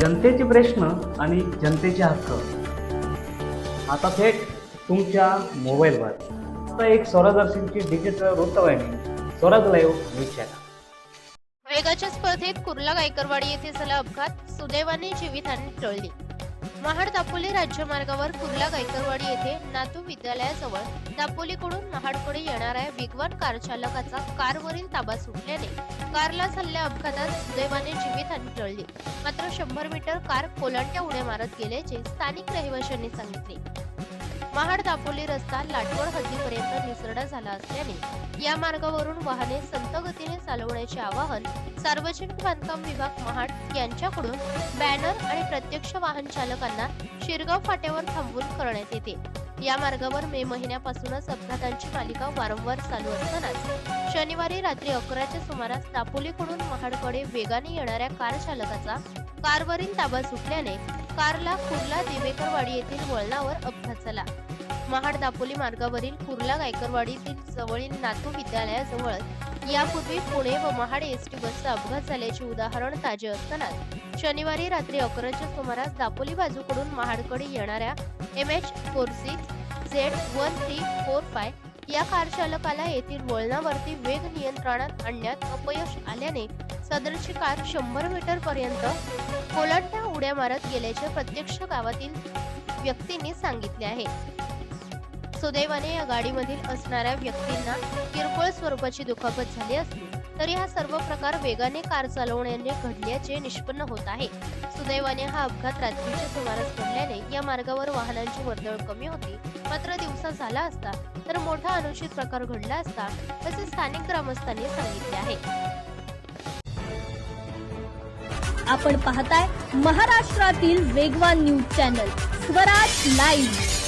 जनतेचे प्रश्न आणि जनतेचे हक्क. आता थेट तुमच्या मोबाईलवर. आता एक स्वरादर्शनची डिजिटल वृत्तवाहिनी स्वराज लाईव्ह न्यूज चॅनल वेगाच्या स्पर्धेत कुर्ला गायकरवाडी येथे झाला अपघात. सुदैवाने जीवितहानी टळली. महाड दापोली राज्यमार्गावर कुर्ला गायकरवाडी येथे नातू विद्यालयाजवळ दापोलीकडून महाडकडे येणाऱ्या वेगवान कार चालकाचा कारवरील ताबा सुटल्याने कारला झालेल्या अपघातात सुदैवाने जीवितहानी टळली. मात्र शंभर मीटर कार कोलांट्या उड्या मारत गेल्याचे स्थानिक रहिवाशांनी सांगितले. महाड दापोली रस्ता लाटवड हद्दीपर्यंत निसरडा झाला असल्याने या मार्गावरून वाहने संत गतीने चालवण्याचे आवाहन सार्वजनिक बांधकाम विभाग महाड यांच्याकडून बॅनर आणि प्रत्यक्ष वाहन चालकांना शिरगाव फाट्यावर थांबवून करण्यात येते. या मार्गावर मे महिन्यापासूनच अपघातांची मालिका वारंवार चालू असतानाच शनिवारी रात्री अकराच्या सुमारास दापोलीकडून महाडकडे वेगाने येणाऱ्या कार चालकाचा कारवरील ताबा सुटल्याने कारला कुर्ला देवेकरवाडी येथील वळणावर अपघात झाला महाड दापोली मार्गावरील कुर्ला गायकरवाडीतील जवळील नातू विद्यालयाजवळ यापूर्वी पुणे व महाड एस टी बसचा अपघात झाल्याचे उदाहरण ताजे असताना शनिवारी रात्री अकराच्या सुमारास दापोली बाजूकडून महाडकडे येणाऱ्या M H four six Z one three four five या कार चालकाला येथील वळणावरती वेग नियंत्रणात आणण्यात अपयश आल्याने सदरची कार शंभर मीटर पर्यंत कोलांट्या उड्या मारत गेल्याचे प्रत्यक्ष गावातील व्यक्तींनी सांगितले आहे. सुदैवाने या गाडीमधील असणाऱ्या व्यक्तींना किरकोळ स्वरूपाची दुखापत झाली असली तरी हा सर्व प्रकार वेगाने कार चालवण्याने घडल्याचे निष्पन्न होत आहे. सुदैवाने हा अपघात रात्रीच्या सुमारास घडल्याने या मार्गावर वाहनांची वर्दळ कमी होती. मात्र दिवसा झाला असता तर मोठा अनुचित प्रकार घडला असता असे स्थानिक ग्रामस्थांनी सांगितले आहे. आपण पाहताय महाराष्ट्रातील वेगवान न्यूज चॅनल स्वराज लाईव्ह.